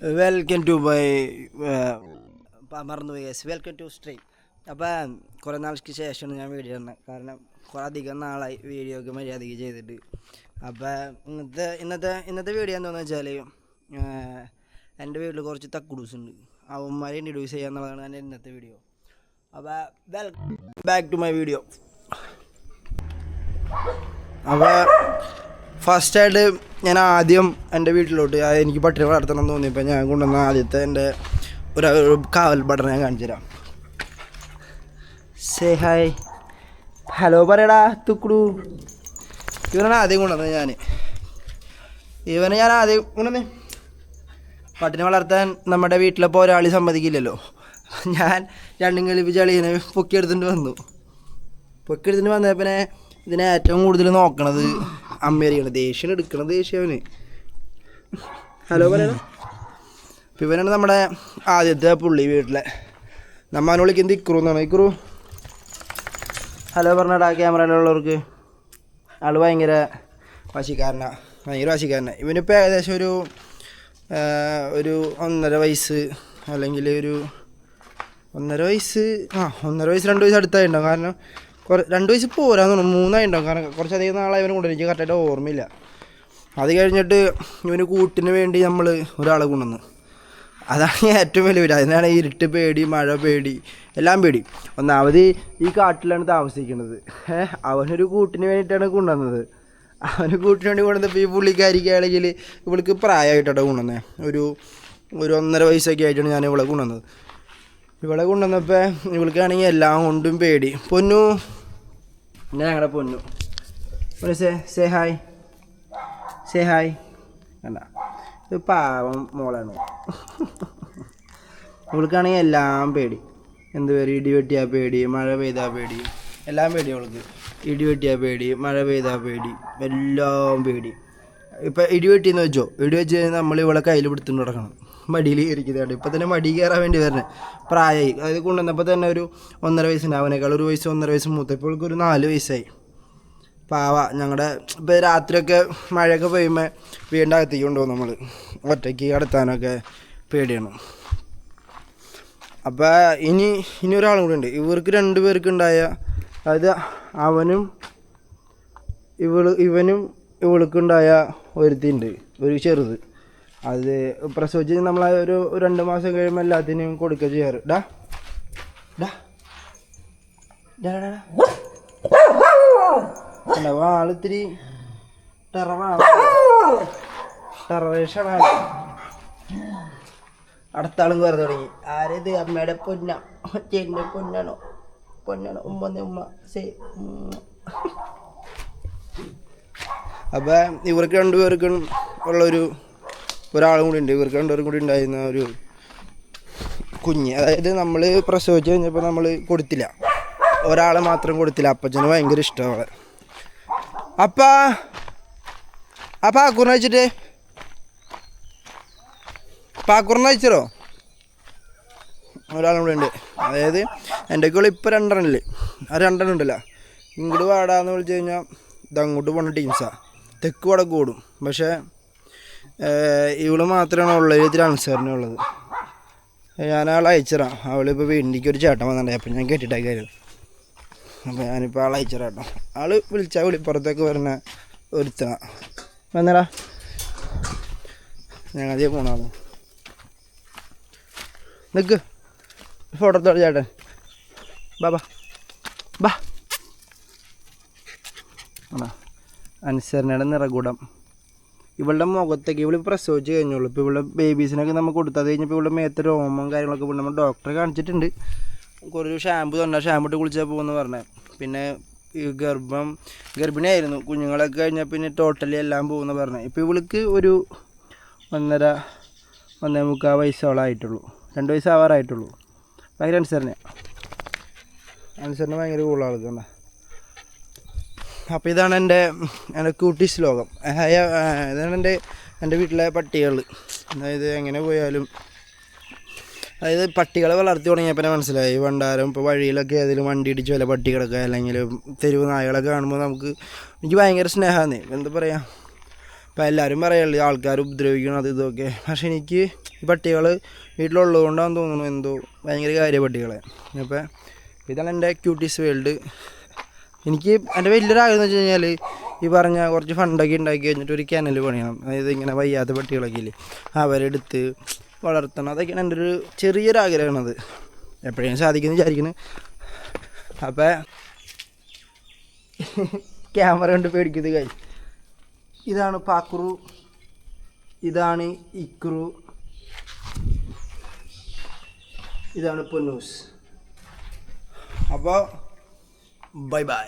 Welcome to my മറന്നുപോയി guys welcome to stream അപ്പം കുറേ നാൾക്ക് ശേഷമാണ് ഞാൻ വീഡിയോ ഇടുന്നത്. കാരണം കുറേ അധികം നാളായി വീഡിയോ ഒക്കെ മര്യാദയ്ക്ക് ചെയ്തിട്ട്. അപ്പം ഇന്നത്തെ ഇന്നത്തെ ഇന്നത്തെ വീഡിയോ എന്താണെന്ന് വെച്ചാൽ എന്റെ വീട്ടിൽ കുറച്ച് തക്കുടൂസ് ഉണ്ട്. അവന്മാരെ ഇൻട്രൊഡ്യൂസ് ചെയ്യുക എന്നുള്ളതാണ് എന്റെ ഇന്നത്തെ വീഡിയോ അപ്പോൾ welcome back to my video അപ്പോൾ ഫസ്റ്റായിട്ട് ഞാൻ ആദ്യം എന്റെ വീട്ടിലോട്ട് എനിക്ക് പട്ടിണി വളർത്തണം എന്ന് തോന്നിയപ്പോൾ ഞാൻ കൊണ്ടുവന്ന ആദ്യത്തെ എന്റെ ഒരു കാവൽ പടനെ ഞാൻ കാണിച്ചു തരാം. സേ ഹായ് ഹലോ പറയടാ തുക്കുടു. ഇവനാണ് ആദ്യം കൊണ്ടുവന്നത് ഞാൻ ഇവനെ ഞാൻ ആദ്യം കൊണ്ടുവന്നേ. പട്ടിനെ വളർത്താൻ നമ്മുടെ വീട്ടിലിപ്പോൾ ഒരാൾ സമ്മതിക്കില്ലല്ലോ. ഞാൻ രണ്ടും കളിപ്പിച്ച് അളിയനെ പൊക്കിയെടുത്തിട്ട് വന്നു. പൊക്കിയെടുത്തിട്ട് വന്നപ്പോൾ ഇതിനെ ഏറ്റവും കൂടുതൽ നോക്കണത് അമ്മേരിയാണ് ദേഷ്യം എടുക്കണത് ദേഷ്യം അവന്. ഹലോ പറയണ. അപ്പം ഇവനാണ് നമ്മുടെ ആദ്യത്തെ പുള്ളി വീട്ടിലെ. നമ്മ അവനെ വിളിക്കുന്നത് ഇക്രു എന്നാണ്. ഇക്രു. ഹലോ പറഞ്ഞാടാ ക്യാമറയിലുള്ളവർക്ക്. ആൾ ഭയങ്കര വാശിക്കാരനാണ് ഭയങ്കര വാശിക്കാരനാണ് ഇവനിപ്പോൾ ഏകദേശം ഒരു ഒരു ഒന്നര വയസ്സ് അല്ലെങ്കിൽ ഒരു ഒന്നര വയസ്സ് ആ ഒന്നര വയസ്സ് രണ്ട് വയസ്സ് അടുത്തായിട്ടുണ്ടാവും. കാരണം രണ്ട് വയസ്സ് പോരാന്ന് തോന്നുന്നു. ഉണ്ടാവും കാരണം കുറച്ചധികം നാളെ ഇവന് കൊണ്ടുവരും. എനിക്ക് കറക്റ്റായിട്ട് ഓർമ്മയില്ല. അത് കഴിഞ്ഞിട്ട് ഇവന് കൂട്ടിന് വേണ്ടി നമ്മൾ ഒരാളെ കൊണ്ടുവന്നു. അതാണ് ഏറ്റവും വലിയ വരിക അതിനാണ് ഇരുട്ട് പേടി മഴ പേടി എല്ലാം പേടി. ഒന്നാമത് ഈ കാട്ടിലാണ് താമസിക്കുന്നത്. അവനൊരു കൂട്ടിന് വേണ്ടിയിട്ടാണ് കൊണ്ടുവന്നത്. അവന് കൂട്ടിന് വേണ്ടി കൊണ്ടുവന്നപ്പോൾ ഈ പുള്ളിക്കാരിക്കാണെങ്കിൽ ഇവൾക്ക് പ്രായമായിട്ടാണ് കൊണ്ടുവന്നത് ഒരു ഒരു ഒന്നര വയസ്സൊക്കെ ആയിട്ടാണ് ഞാൻ ഇവളെ കൊണ്ടുവന്നത്. ഇവളെ കൊണ്ടുവന്നപ്പോൾ ഇവൾക്കാണെങ്കിൽ എല്ലാം കൊണ്ടും പേടി. പൊന്നു. പിന്നെ ഞങ്ങളുടെ പൊന്നു. ഒരു say say hi say hi കണ്ട. ഇത് പാവം മോളാണ്. ഇവൾക്കാണെങ്കിൽ എല്ലാം പേടി. എന്ത് പേര് ഇടി വെട്ടിയാ പേടി മഴ പെയ്താ പേടി. എല്ലാം പേടി അവൾക്ക്. ഇടി വെട്ടിയാ പേടി മഴ പെയ്താ പേടി. എല്ലാം പേടി. ഇപ്പം ഇടിവെട്ടിയെന്ന് വെച്ചോ. ഇടിവെച്ച് കഴിഞ്ഞാൽ നമ്മൾ ഇവളെ കയ്യിൽ പിടുത്തുകൊണ്ട് നടക്കണം. മടിയിൽ ഇരിക്കുന്നതാണ്. ഇപ്പം തന്നെ മടി കയറാൻ വേണ്ടി വരണം. പ്രായമായി അതായത് കൊണ്ടുവന്നപ്പോൾ തന്നെ ഒരു ഒന്നര വയസ്സുണ്ട്. അവനേക്കാൾ ഒരു വയസ്സ് ഒന്നര വയസ്സ് മൂത്ത ഇപ്പോൾ ഒരു നാല് വയസ്സായി. പാവ. ഞങ്ങളുടെ ഇപ്പോൾ രാത്രിയൊക്കെ മഴയൊക്കെ പെയ്യുമ്പോൾ വീടിന്റെ അകത്തേക്ക് കൊണ്ടുപോകും നമ്മൾ ഒറ്റയ്ക്ക് കടത്താനൊക്കെ പേടിയാണ്. അപ്പോൾ ഇനി ഇനി ഒരാളും കൂടെ ഉണ്ട്. ഇവർക്ക് രണ്ട് പേർക്ക് ഉണ്ടായ അതായത് അവനും ഇവൾ ഇവനും ഇവൾക്കുണ്ടായ ഒരുത്തിണ്ട് ഒരു ചെറുത്. അത് പ്രസവിച്ച് നമ്മൾ ഒരു രണ്ട് മാസം കഴിയുമ്പോൾ എല്ലാത്തിനും കൊടുക്കുക ചെയ്യാറ്. ഡാ. ഡാ. അല്ല ആളിത്തിരി ടെററാണ്. ടെററേഷനാണ് അടുത്ത തുടങ്ങി. ആരേത് അമ്മയുടെ പൊന്ന. ചേട്ടന്റെ പൊന്നാണോ? പൊന്നാണോ? ഉമ്മ ഉമ്മ സേ അപ്പം ഇവർക്ക് രണ്ടുപേർക്കും ഉള്ളൊരു ഒരാളും കൂടി ഉണ്ട്. ഇവർക്ക് രണ്ടുപേർക്കും കൂടി ഉണ്ടായിരുന്ന ഒരു കുഞ്ഞ്. അതായത് നമ്മൾ പ്രസവിച്ച് കഴിഞ്ഞപ്പോൾ നമ്മൾ കൊടുത്തില്ല. ഒരാളെ മാത്രം കൊടുത്തില്ല. അപ്പച്ചന് ഭയങ്കര ഇഷ്ടമാണ് അപ്പാ ആ പാക്കൂറിനെ വെച്ചിട്ട്. പാക്കൂറിനെ വെച്ചോ ഒരാളും കൂടെ ഉണ്ട്. അതായത് എന്റെ കൂടെ ഇപ്പോൾ രണ്ടെണ്ണല്ലേ ആ രണ്ടെണ്ണം ഉണ്ടല്ലോ. ഇങ്ങോട്ട് വാടാന്ന് വിളിച്ചു കഴിഞ്ഞാൽ ഇത് അങ്ങോട്ട് പോണ ടീംസാണ് തെക്ക് വടക്ക് പക്ഷേ ഇവൾ മാത്രമാണ് ഉള്ള ഇതിൽ അനുസരണയുള്ളത് ഞാൻ ആളെ അയച്ചറാം അവളിപ്പോൾ വീണ്ടിക്ക് ഒരു ചേട്ടൻ വന്നിട്ടുണ്ടായി അപ്പം ഞാൻ കെട്ടിട്ടേക്കായിരുന്നു അപ്പോൾ ഞാനിപ്പോൾ ആളെ അയച്ചറാം കേട്ടോ. ആൾ വിളിച്ചാൽ വിളിപ്പുറത്തേക്ക് വരുന്ന ഒരുത്തണ വന്നടാ. ഞങ്ങളതേ പോണാണ് നിക്ക്. ഫോട്ടോ എടുത്തോളൂ ചേട്ടൻ. ബാബാ ബാ. ആണോ? അനുസരണയുടെ നിറകൂടം. ഇവളുടെ മുഖത്തേക്ക് ഇവൾ പ്രസവിച്ച് കഴിഞ്ഞുള്ളൂ. ഇപ്പോൾ ഇവളുടെ ബേബീസിനൊക്കെ നമ്മൾ കൊടുത്തത് കഴിഞ്ഞപ്പോൾ ഇവളുടെ മേത്ത രോമം കാര്യങ്ങളൊക്കെ നമ്മൾ ഡോക്ടറെ കാണിച്ചിട്ടുണ്ട്. കുറേ ഷാമ്പു തന്നെ. ഷാമ്പു ഇട്ട് കുളിച്ചാൽ പോകുമെന്ന് പറഞ്ഞത് പിന്നെ ഈ ഗർഭം ഗർഭിണിയായിരുന്നു. കുഞ്ഞുങ്ങളൊക്കെ കഴിഞ്ഞാൽ പിന്നെ ടോട്ടലി എല്ലാം പോകുമെന്ന് പറഞ്ഞത് ഇപ്പോൾ ഇവൾക്ക് ഒരു ഒന്നര ഒന്നേ മുക്കാൽ വയസ്സോളായിട്ടുള്ളൂ രണ്ട് വയസ്സാവാറായിട്ടുള്ളൂ. ഭയങ്കര അനുസരണയാണ് അനുസരണ ഭയങ്കര കൂടുതൽ ആൾക്കുണ്ട അപ്പോൾ ഇതാണ് എന്റെ എന്റെ കൂട്ടി ലോകം ഹായ, ആ, ഇതാണ് എന്റെ എന്റെ വീട്ടിലെ പട്ടികൾ അതായത് എങ്ങനെ പോയാലും അതായത് പട്ടികളെ വളർത്തി തുടങ്ങിയപ്പോൾ തന്നെ മനസ്സിലായി. പണ്ടാരം ഇപ്പോൾ വഴിയിലൊക്കെ ഏതെങ്കിലും വണ്ടി ഇടിച്ച് വല്ല പട്ടികളൊക്കെ അല്ലെങ്കിൽ തെരുവ് നായകളൊക്കെ കാണുമ്പോൾ നമുക്ക് എനിക്ക് ഭയങ്കര സ്നേഹമാണ് എന്താ പറയുക ഇപ്പം എല്ലാവരും പറയുള്ളൂ ആൾക്കാർ ഉപദ്രവിക്കണം അത് ഇതൊക്കെ. പക്ഷെ എനിക്ക് ഈ പട്ടികൾ വീട്ടിലുള്ളതുകൊണ്ടാണ് തോന്നുന്നു എന്തോ ഭയങ്കര കാര്യ പട്ടികളെ. അപ്പം ഇതാണ് എന്റെ ക്യൂട്ടീസ് വേൾഡ് എനിക്ക് എന്റെ വലിയൊരു ആഗ്രഹം എന്ന് വെച്ച് കഴിഞ്ഞാൽ ഈ പറഞ്ഞ കുറച്ച് ഫണ്ടൊക്കെ ഉണ്ടാക്കി കഴിഞ്ഞിട്ട് ഒരു കനൽ പണിയണം. അതായത് ഇങ്ങനെ വയ്യാത്ത പട്ടികളൊക്കെ ഇല്ലേ? അവരെടുത്ത് വളർത്തണം. അതൊക്കെയാണ് എന്റെ ഒരു ചെറിയൊരു ആഗ്രഹമാണത് എപ്പോഴേലും സാധിക്കുമെന്ന് വിചാരിക്കുന്നു അപ്പം ക്യാമറ കൊണ്ട് പേടിക്കുന്നത് കൈ ഇതാണ് പാക്കുറു. ഇതാണ് ഇക്രു. ഇതാണ് പൊന്നൂസ്. അപ്പോൾ ബൈ ബൈ